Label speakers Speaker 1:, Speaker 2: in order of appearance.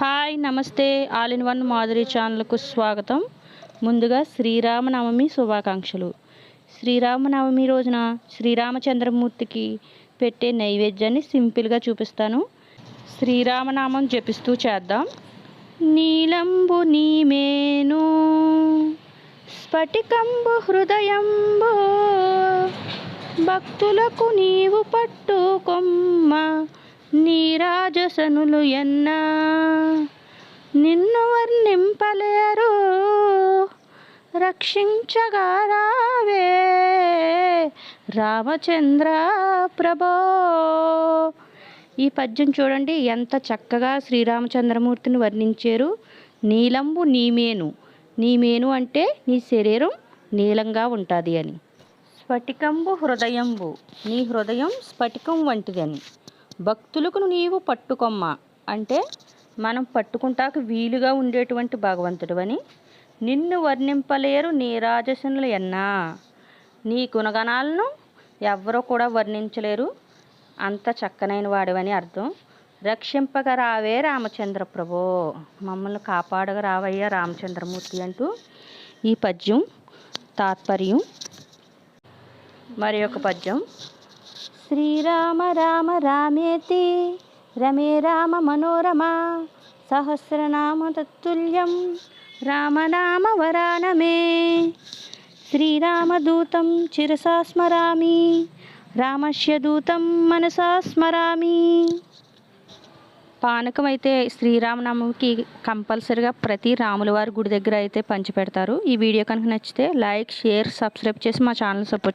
Speaker 1: Hi నమస్తే. All in one Madhuri ఛానల్కు స్వాగతం. ముందుగా శ్రీరామనవమి శుభాకాంక్షలు. శ్రీరామనవమి రోజున శ్రీరామచంద్రమూర్తికి పెట్టే నైవేద్యాన్ని సింపుల్గా చూపిస్తాను. శ్రీరామనామం జపిస్తూ చేద్దాం. నీలంబు నీమేను స్ఫటికంబు హృదయంబు భక్తులకు నీవు పట్టుకొమ్మ నీరాజసనులు ఎన్నా? నిన్ను వర్ణింపలేరు రక్షించగా రావే రామచంద్ర ప్రభో. ఈ పద్యం చూడండి ఎంత చక్కగా శ్రీరామచంద్రమూర్తిని వర్ణించారు. నీలంబు నీమేను. నీమేను అంటే నీ శరీరం నీలంగా ఉంటుంది అని. స్ఫటికంబు హృదయంబు. నీ హృదయం స్ఫటికం వంటిదని. భక్తులకు నీవు పట్టుకొమ్మ. అంటే మనం పట్టుకుంటాకు వీలుగా ఉండేటువంటి భగవంతుడు అని నిన్ను వర్ణింపలేరు నీ రాజసునులు ఎన్నా. నీ గుణగణాలను ఎవ్వరూ కూడా వర్ణించలేరు. అంత చక్కనైన వాడివని అర్థం. రక్షింపక రావే రామచంద్ర ప్రభో. మమ్మల్ని కాపాడగా రావయ్యా రామచంద్రమూర్తి అంటూ ఈ పద్యం తాత్పర్యం. మరి ఒక పద్యం. శ్రీరామ రామ రామేతి రమే రామ మనోరమ సహస్రనామ తత్తుల్యం రామనామ వరానమే శ్రీరామదూతం చిరసా స్మరామి రామస్య దూతం మనసా స్మరామి పానకం అయితే శ్రీరామనామంకి కంపల్సరిగా ప్రతి రాములవారి గుడి దగ్గర అయితే పంచిపెడతారు ఈ వీడియో కనుక నచ్చితే లైక్ షేర్ సబ్స్క్రైబ్ చేసి మా ఛానల్ సపోర్ట్